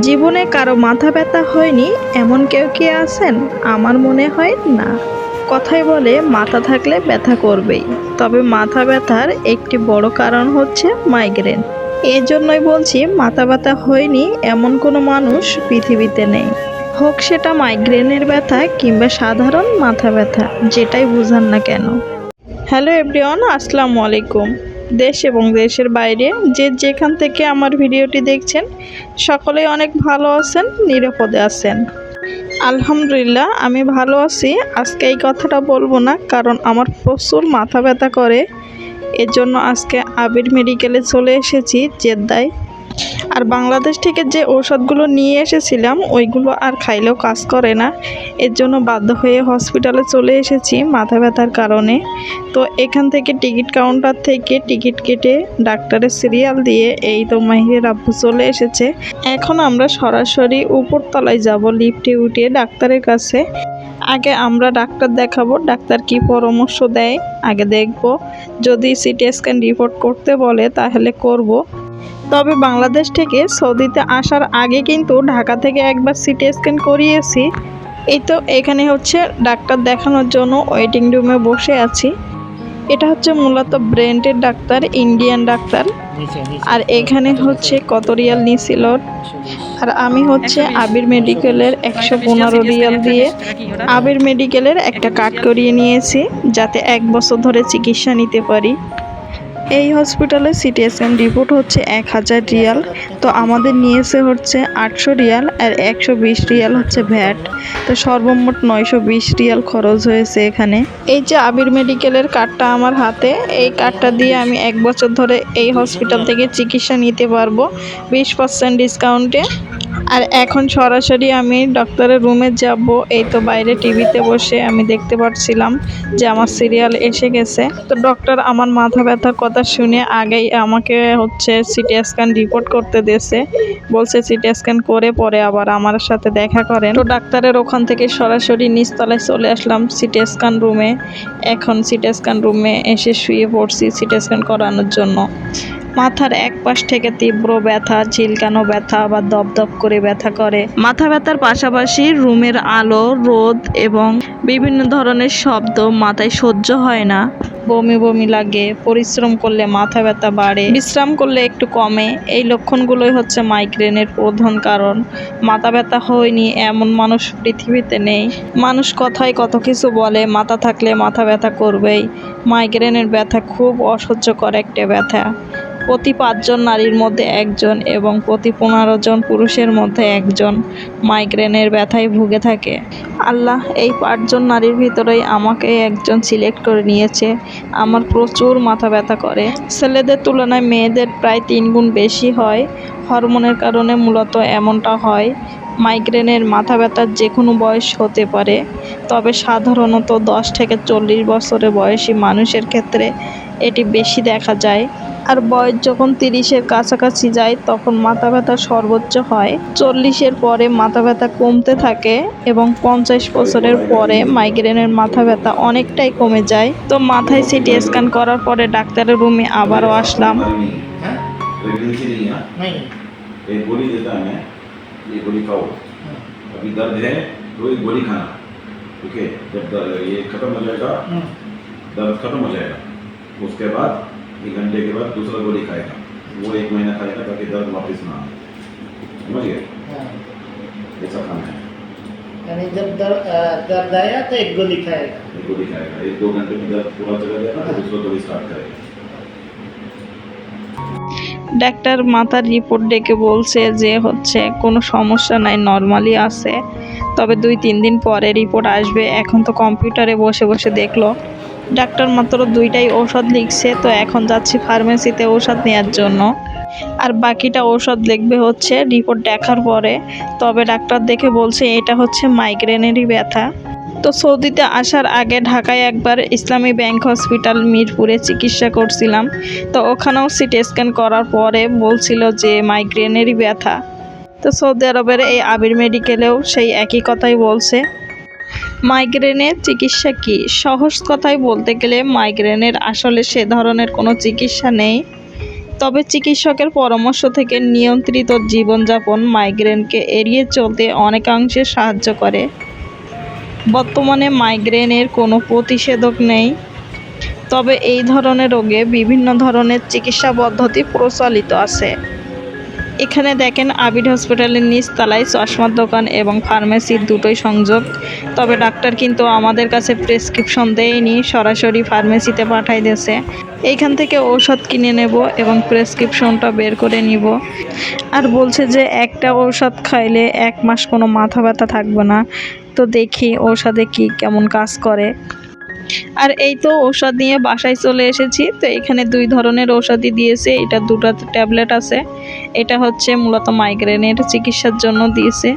জীবনে কারও মাথা ব্যথা হয়নি, এমন কেউ কি আছেন? আমার মনে হয় না। কথাই বলে, মাথা থাকলে ব্যথা করবেই। তবে মাথা ব্যথার একটি বড় কারণ হচ্ছে মাইগ্রেন। এই জন্যই বলছি, মাথা ব্যথা হয়নি এমন কোনো মানুষ পৃথিবীতে নেই। হোক সেটা মাইগ্রেনের ব্যথা কিংবা সাধারণ মাথা ব্যথা, যেটাই বুঝান না কেন। হ্যালো এভরিওয়ান, আসসালামু আলাইকুম। দেশ এবং দেশের বাইরে যে যেখান থেকে আমার ভিডিওটি দেখছেন, সকলেই অনেক ভালো আছেন, নিরাপদে আছেন। আলহামদুলিল্লাহ, আমি ভালো আছি। আজকে এই কথাটা বলব না, কারণ আমার প্রচুর মাথা ব্যথা করে। এর জন্য আজকে আবির মেডিকেলে চলে এসেছি, জেদ্দায়। আর বাংলাদেশ থেকে যে ঔষধগুলো নিয়ে এসেছিলাম, ওইগুলো আর খাইলেও কাজ করে না। এর জন্য বাধ্য হয়ে হসপিটালে চলে এসেছি মাথা ব্যথার কারণে। তো এখান থেকে টিকিট কাউন্টার থেকে টিকিট কেটে ডাক্তারের সিরিয়াল দিয়ে এই তো মাহিরের আব্বু চলে এসেছে। এখন আমরা সরাসরি উপরতলায় যাব লিফটে উঠে ডাক্তারের কাছে। আগে আমরা ডাক্তার দেখাবো, ডাক্তার কি পরামর্শ দেয়, আগে দেখব। যদি সিটি স্ক্যান রিপোর্ট করতে বলে তাহলে করব। তবে বাংলাদেশ থেকে সৌদিতে আসার আগে কিন্তু ঢাকা থেকে একবার সিটি স্ক্যান করিয়েছি। এই তো এখানে হচ্ছে ডাক্তার দেখানোর জন্য ওয়েটিং রুমে বসে আছি। এটা হচ্ছে মূলত ব্রেন্টের ডাক্তার ইন্ডিয়ান ডাক্তার। আর এখানে হচ্ছে কত রিয়াল নিছিল আর আমি হচ্ছে আবির মেডিকেলের একশো পনেরো রিয়াল দিয়ে আবির মেডিকেলের একটা কার্ড করিয়ে নিয়েছি যাতে এক বছর ধরে চিকিৎসা নিতে পারি। এই হসপিটালে সিটি স্ক্যান রিপোর্ট হচ্ছে এক হাজার রিয়াল। তো আমাদের নিয়েছে হচ্ছে আটশো রিয়াল আর একশো বিশ রিয়াল হচ্ছে ভ্যাট। তো সর্বমোট নয়শো বিশ রিয়াল খরচ হয়েছে এখানে। এই যে আবির মেডিকেলের কার্ডটা আমার হাতে, এই কার্ডটা দিয়ে আমি এক বছর ধরে এই হসপিটাল থেকে চিকিৎসা নিতে পারব। বিশ পার্সেন্ট ডিসকাউন্টে আর এখন সরাসরি আমি ডক্টরের রুমে যাব। এই তো বাইরে টিভিতে বসে আমি দেখতে পাচ্ছিলাম যে আমার সিরিয়াল এসে গেছে। তো ডক্টর আমার মাথা ব্যথার কথা শুনে আগেই আমাকে হচ্ছে সিটি স্ক্যান রিপোর্ট করতে দিয়েছে। বলছে সিটি স্ক্যান করে পরে আবার আমার সাথে দেখা করেন। তো ডাক্তারের ওখান থেকে সরাসরি নিচতলায় চলে আসলাম সিটি স্ক্যান রুমে এখন সিটি স্ক্যান রুমে এসে শুয়ে পড়ছি সিটি স্ক্যান করানোর জন্য। মাথার এক পাশ থেকে তীব্র ব্যথা, ঝিলকানো ব্যথা বা দপদপ করে ব্যথা করে। মাথা ব্যথার পাশাপাশি রুমের আলো, রোদ এবং বিভিন্ন ধরনের শব্দ মাথায় সহ্য হয় না। বমি বমি লাগে, পরিশ্রম করলে মাথা ব্যথা বাড়ে, বিশ্রাম করলে একটু কমে। এই লক্ষণগুলোই হচ্ছে মাইগ্রেনের প্রধান কারণ। মাথা ব্যথা হয়নি এমন মানুষ পৃথিবীতে নেই। মানুষ কথায় কত কিছু বলে, মাথা থাকলে মাথা ব্যথা করবেই। মাইগ্রেনের ব্যথা খুব অসহ্যকর একটা ব্যথা। প্রতি পাঁচজন নারীর মধ্যে একজন এবং প্রতি পনেরো জন পুরুষের মধ্যে একজন মাইগ্রেনের ব্যথায় ভুগে থাকে। আল্লাহ এই পাঁচজন নারীর ভিতরেই আমাকে একজন সিলেক্ট করে নিয়েছে। আমার প্রচুর মাথা ব্যথা করে। ছেলেদের তুলনায় মেয়েদের প্রায় তিন গুণ বেশি হয়। হরমোনের কারণে মূলত এমনটা হয়। মাইগ্রেনের মাথা ব্যথার যে কোনো বয়স হতে পারে। তবে সাধারণত দশ থেকে চল্লিশ বছরের বয়সী মানুষের ক্ষেত্রে এটি বেশি দেখা যায়। আর বয়স যখন তিরিশের কাছাকাছি যায় তখন মাথা ব্যথা সর্বোচ্চ হয় চল্লিশের পরে মাথা ব্যথা কমতে থাকে এবং পঞ্চাশ বছরের পরে মাইগ্রেনের মাথা ব্যথা অনেকটাই কমে যায় তো মাথায় সিটি স্ক্যান করার পরে ডাক্তারের রুমে আবারও আসলাম प्रेगनेंसी नहीं है नहीं एक गोली देता है मैं ये गोली खाओ अभी दर्द है तो एक गोली खाना ठीक है जब दर्द ये खत्म हो जाएगा हम्म, दर्द खत्म हो जाएगा उसके बाद एक घंटे के बाद दूसरा गोली खाएगा वो एक महीना खाएगा ताकि दर्द वापस ना आए समझ गए हाँ। ऐसा खाना है यानी जब दर्द अ, दर्द आया तो एक गोली खाएगा एक गोली खाएगा एक दो घंटे में दर्द पूरा चला जाएगा तो दूसरा गोली स्टार्ट करेगा ডাক্তার মাথার রিপোর্ট ডেকে বলছে যে হচ্ছে কোনো সমস্যা নাই নর্মালি আছে তবে দুই তিন দিন পরে রিপোর্ট আসবে এখন তো কম্পিউটারে বসে বসে দেখলো ডাক্তার মাত্র দুইটাই ঔষধ লিখছে, তো এখন যাচ্ছি ফার্মেসিতে ঔষধ নেওয়ার জন্য। আর বাকিটা ঔষধ লিখবে হচ্ছে রিপোর্ট দেখার পরে। তবে ডাক্তার দেখে বলছে, এটা হচ্ছে মাইগ্রেনেরই ব্যথা। তো সৌদিতে আসার আগে ঢাকায় একবার ইসলামী ব্যাংক হসপিটাল মিরপুরে চিকিৎসা করছিলাম। তো ওখানেও সিটি স্ক্যান করার পরে বলছিল যে মাইগ্রেনেরই ব্যথা। তো সৌদি আরবের এই আবির মেডিকেলেও সেই একই কথাই বলছে। মাইগ্রেনের চিকিৎসা কি? সহজ কথায় বলতে গেলে মাইগ্রেনের আসলে সে ধরনের কোনো চিকিৎসা নেই। তবে চিকিৎসকের পরামর্শ থেকে নিয়ন্ত্রিত জীবনযাপন মাইগ্রেনকে এড়িয়ে চলতে অনেকাংশে সাহায্য করে। বর্তমানে মাইগ্রেনের কোনো প্রতিষেধক নেই। তবে এই ধরনের রোগে বিভিন্ন ধরনের চিকিৎসা পদ্ধতি প্রচলিত আছে। এখানে দেখেন আবিড হসপিটালের নিচ নিচতলায় চশমার দোকান এবং ফার্মেসির দুটোই সংযোগ। তবে ডাক্তার কিন্তু আমাদের কাছে প্রেসক্রিপশন দেয়নি, সরাসরি ফার্মেসিতে পাঠাই দিয়েছে। এইখান থেকে ঔষধ কিনে নেব এবং প্রেসক্রিপশনটা বের করে নিব। আর বলছে যে একটা ঔষধ খাইলে এক মাস কোনো মাথা ব্যথা থাকবে না। তো দেখি ঔষধে কি কেমন কাজ করে। আর এই তো ঔষধ নিয়ে বাসায় চলে এসেছি। তো এখানে দুই ধরনের ঔষধই দিয়েছে। এটা দুটো ট্যাবলেট আছে। এটা হচ্ছে মূলত মাইগ্রেনের চিকিৎসার জন্য দিয়েছে।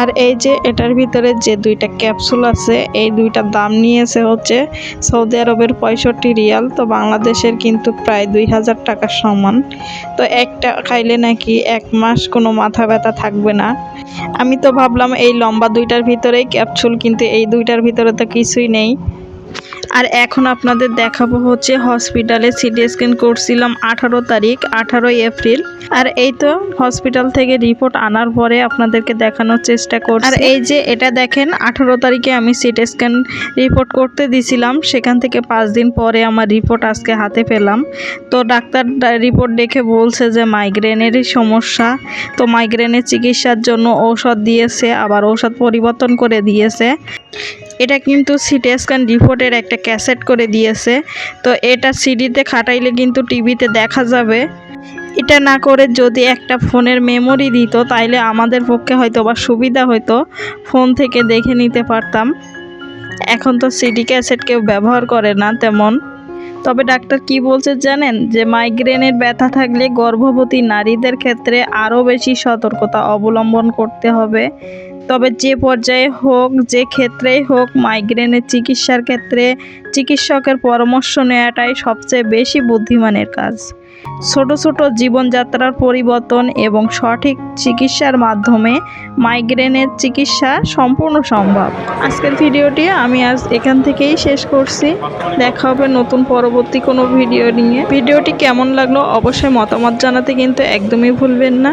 আর এই যে এটার ভিতরে যে দুইটা ক্যাপসুল আছে, এই দুইটা দাম নিয়েছে হচ্ছে সৌদি আরবের পঁয়ষট্টি রিয়াল। তো বাংলাদেশের কিন্তু প্রায় দুই হাজার টাকার সমান। তো একটা খাইলে নাকি এক মাস কোনো মাথা ব্যথা থাকবে না। আমি তো ভাবলাম এই লম্বা দুইটার ভিতরেই ক্যাপসুল কিন্তু এই দুইটার ভিতরে তো কিছুই নেই। আর এখন আপনাদের দেখাবো হচ্ছে হসপিটালে সিটি স্ক্যান করছিলাম আঠারো তারিখ, আঠারোই এপ্রিল। আর এই তো হসপিটাল থেকে রিপোর্ট আনার পরে আপনাদেরকে দেখানোর চেষ্টা করছি। আর এই যে এটা দেখেন, আঠারো তারিখে আমি সিটি স্ক্যান রিপোর্ট করতে দিছিলাম। সেখান থেকে পাঁচ দিন পরে আমার রিপোর্ট আজকে হাতে পেলাম। তো ডাক্তার রিপোর্ট দেখে বলছে যে মাইগ্রেনেরই সমস্যা। তো মাইগ্রেনের চিকিৎসার জন্য ঔষধ দিয়েছে, আবার ঔষধ পরিবর্তন করে দিয়েছে। এটা কিন্তু সিটি স্ক্যান রিপোর্টের একটা ক্যাসেট করে দিয়েছে। তো এটা সিডিতে খাটাইলে কিন্তু টিভিতে দেখা যাবে। এটা না করে যদি একটা ফোনের মেমোরি দিত, তাইলে আমাদের পক্ষে হয়তো বা সুবিধা হতো ফোন থেকে দেখে নিতে পারতাম। এখন তো সিডি ক্যাসেট কেউ ব্যবহার করে না তেমন। তবে ডাক্তার কি বলছে জানেন? যে মাইগ্রেনের ব্যথা থাকলে গর্ভবতী নারীদের ক্ষেত্রে আরও বেশি সতর্কতা অবলম্বন করতে হবে। তবে যে পর্যায়ে হোক, যে ক্ষেত্রেই হোক মাইগ্রেনের চিকিৎসার ক্ষেত্রে চিকিৎসকের পরামর্শ নেওয়াটাই সবচেয়ে বেশি বুদ্ধিমানের কাজ। ছোট ছোট জীবনযাত্রার পরিবর্তন এবং সঠিক চিকিৎসার মাধ্যমে মাইগ্রেনের চিকিৎসা সম্পূর্ণ সম্ভব। আজকের ভিডিওটি আমি আজ এখান থেকেই শেষ করছি। দেখা হবে নতুন পরবর্তী কোনো ভিডিও নিয়ে। ভিডিওটি কেমন লাগল অবশ্যই মতামত জানাতে কিন্তু একদমই ভুলবেন না।